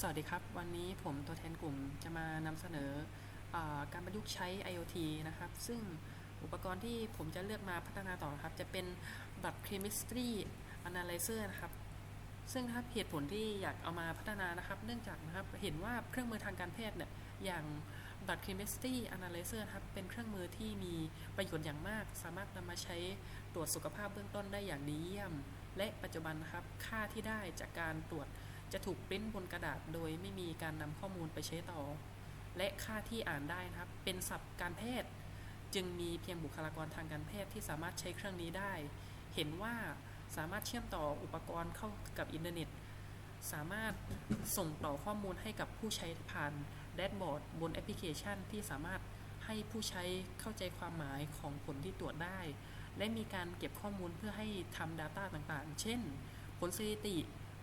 สวัสดีครับ วันนี้ผมตัวแทนกลุ่มจะมานำเสนออการประยุกต์ใช้ IoT นะครับ ซึ่งอุปกรณ์ที่ผมจะเลือกมาพัฒนาต่อครับ จะเป็นบัตร Chemistry Analyzer นะครับ ซึ่งถ้าเหตุผลที่อยากเอามาพัฒนานะครับ เนื่องจากนะครับเห็นว่าเครื่องมือทางการแพทย์เนี่ยอย่างบัตร Chemistry Analyzer นะครับเป็นเครื่องมือที่มีประโยชน์อย่างมาก สามารถนำมาใช้ตรวจสุขภาพเบื้องต้นได้อย่างดีเยี่ยม และปัจจุบันนะครับค่าที่ได้จากการตรวจ จะถูกปริ้นบนกระดาษโดยไม่มีการนำข้อมูลไปใช้ต่อ และค่าที่อ่านได้นะครับ เป็นศัพท์การแพทย์ จึงมีเพียงบุคลากรทางการแพทย์ที่สามารถใช้เครื่องนี้ได้ เห็นว่าสามารถเชื่อมต่ออุปกรณ์เข้ากับอินเทอร์เน็ต สามารถส่งต่อข้อมูลให้กับผู้ใช้ผ่านแดชบอร์ดบนแอปพลิเคชันที่สามารถให้ผู้ใช้เข้าใจความหมายของผลที่ตรวจได้ และมีการเก็บข้อมูลเพื่อให้ทำ Data ต่างๆ เช่น ผลสถิติ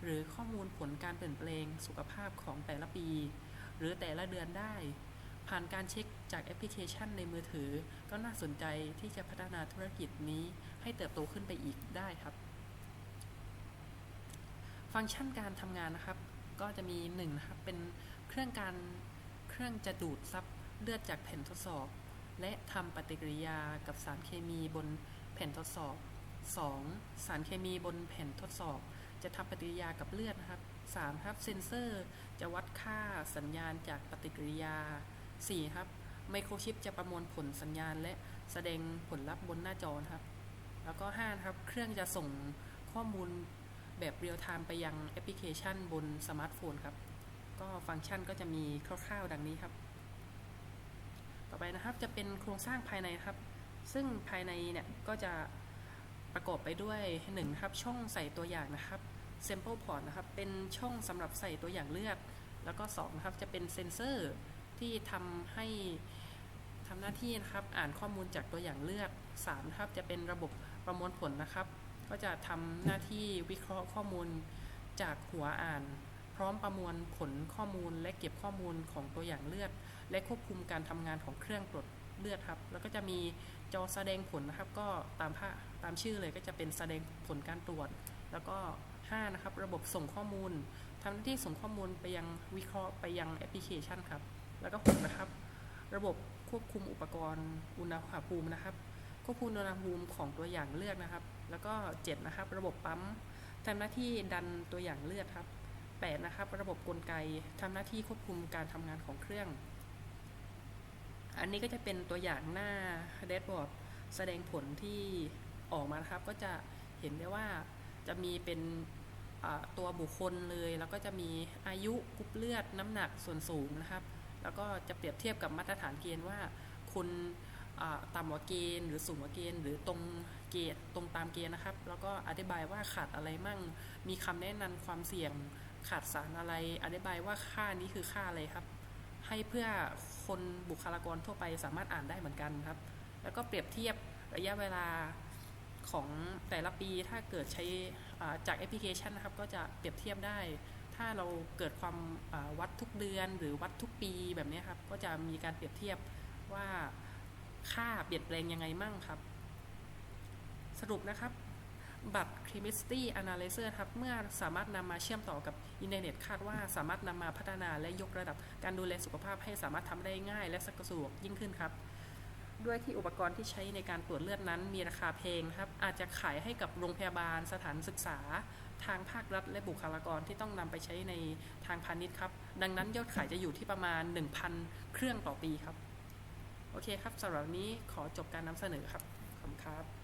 หรือข้อมูลผลการเปลี่ยนแปลงสุขภาพของแต่ละปี หรือแต่ละเดือนได้ ผ่านการเช็คจากแอปพลิเคชันในมือถือ ก็น่าสนใจที่จะพัฒนาธุรกิจนี้ให้เติบโตขึ้นไปอีกได้ครับ ฟังก์ชันการทำงานนะครับ ก็จะมี1นนะครับเป็นเครื่องการเครื่องจะดูดซับเลือดจากแผ่นทดสอบ และทำปฏิกิริยากับสารเคมีบนแผ่นทดสอบ 2. สารเคมีบนแผ่นทดสอบ จะทำปฏิกิริยากับเลือดนะครับ 3. ครับเซนเซอร์จะวัดค่าสัญญาณจากปฏิกิริยา 4. ครับไมโครชิปจะประมวลผลสัญญาณ และแสดงผลลัพธ์บนหน้าจอครับ แล้วก็5ครับ เครื่องจะส่งข้อมูลแบบเรียลไทม์ไปยังแอปพลิเคชันบนสมาร์ทโฟนครับ ก็ฟังก์ชันก็จะมีคร่าวๆดังนี้ครับ ต่อไปนะครับจะเป็นโครงสร้างภายในครับ ซึ่งภายในเนี่ยก็จะ ประกอบไปด้วย1นะครับช่องใส่ตัวอย่างนะครับ sample port นะครับ เป็นช่องสำหรับใส่ตัวอย่างเลือด แล้วก็2นะครับจะเป็นเซนเซอร์ที่ทำให้ทำหน้าที่นะครับอ่านข้อมูลจากตัวอย่างเลือด3นะครับจะเป็นระบบประมวลผลนะครับ ก็จะทำหน้าที่วิเคราะห์ข้อมูลจากหัวอ่าน พร้อมประมวลผลข้อมูลและเก็บข้อมูลของตัวอย่างเลือด และควบคุมการทำงานของเครื่องตรวจ เลือดครับ แล้วก็จะมีจอแสดงผลนะครับ ก็ตามภาตามชื่อเลยก็จะเป็นแสดงผลการตรวจ แล้วก็ 5 นะครับ ระบบส่งข้อมูลทำหน้าที่ส่งข้อมูลไปยังวิเคราะห์ไปยังแอปพลิเคชันครับ แล้วก็6นะครับ ระบบควบคุมอุปกรณ์อุณหภูมินะครับควบคุมอุณหภูมิของตัวอย่างเลือดนะครับ แล้วก็ 7 นะครับ ระบบปั๊มทำหน้าที่ดันตัวอย่างเลือดครับ 8 นะครับ ระบบกลไกทำหน้าที่ควบคุมการทำงานของเครื่อง อันนี้ก็จะเป็นตัวอย่างหน้าแดชบอร์ดแสดงผลที่ออกมานะครับ ก็จะเห็นได้ว่าจะมีเป็นตัวบุคคลเลย แล้วก็จะมีอายุกรุ๊ปเลือดน้ำหนักส่วนสูงนะครับ แล้วก็จะเปรียบเทียบกับมาตรฐานเกณฑ์ว่าคุณต่ำกว่าเกณฑ์หรือสูงกว่าเกณฑ์หรือตรงเกณฑ์ตรงตามเกณฑ์นะครับ แล้วก็อธิบายว่าขาดอะไรมั่ง มีคำแนะนำความเสี่ยงขาดสารอะไร อธิบายว่าค่านี้คือค่าอะไรครับ ให้เพื่อคนบุคลากรทั่วไปสามารถอ่านได้เหมือนกันครับ แล้วก็เปรียบเทียบระยะเวลาของแต่ละปีถ้าเกิดใช้จากแอปพลิเคชันนะครับ ก็จะเปรียบเทียบได้ ถ้าเราเกิดความวัดทุกเดือนหรือวัดทุกปีแบบนี้ครับ ก็จะมีการเปรียบเทียบว่าค่าเปลี่ยนแปลงยังไงมั่งครับ สรุปนะครับ บัตร Chemistry Analyzer ครับ เมื่อสามารถนำมาเชื่อมต่อกับอินเทอร์เน็ตคาดว่าสามารถนำมาพัฒนาและยกระดับการดูแลสุขภาพให้สามารถทำได้ง่าย และสะดวกยิ่งขึ้นครับ ด้วยที่อุปกรณ์ที่ใช้ในการตรวจเลือดนั้น มีราคาแพงครับ อาจจะขายให้กับโรงพยาบาล สถานศึกษา ทางภาครัฐ และบุคลากรที่ต้องนำไปใช้ในทางพาณิชย์ครับ ดังนั้นยอดขายจะอยู่ที่ประมาณ 1,000 เครื่องต่อปีครับ โอเคครับสำหรับนี้ขอจบการนำเสนอครับ ขอบคุณครับ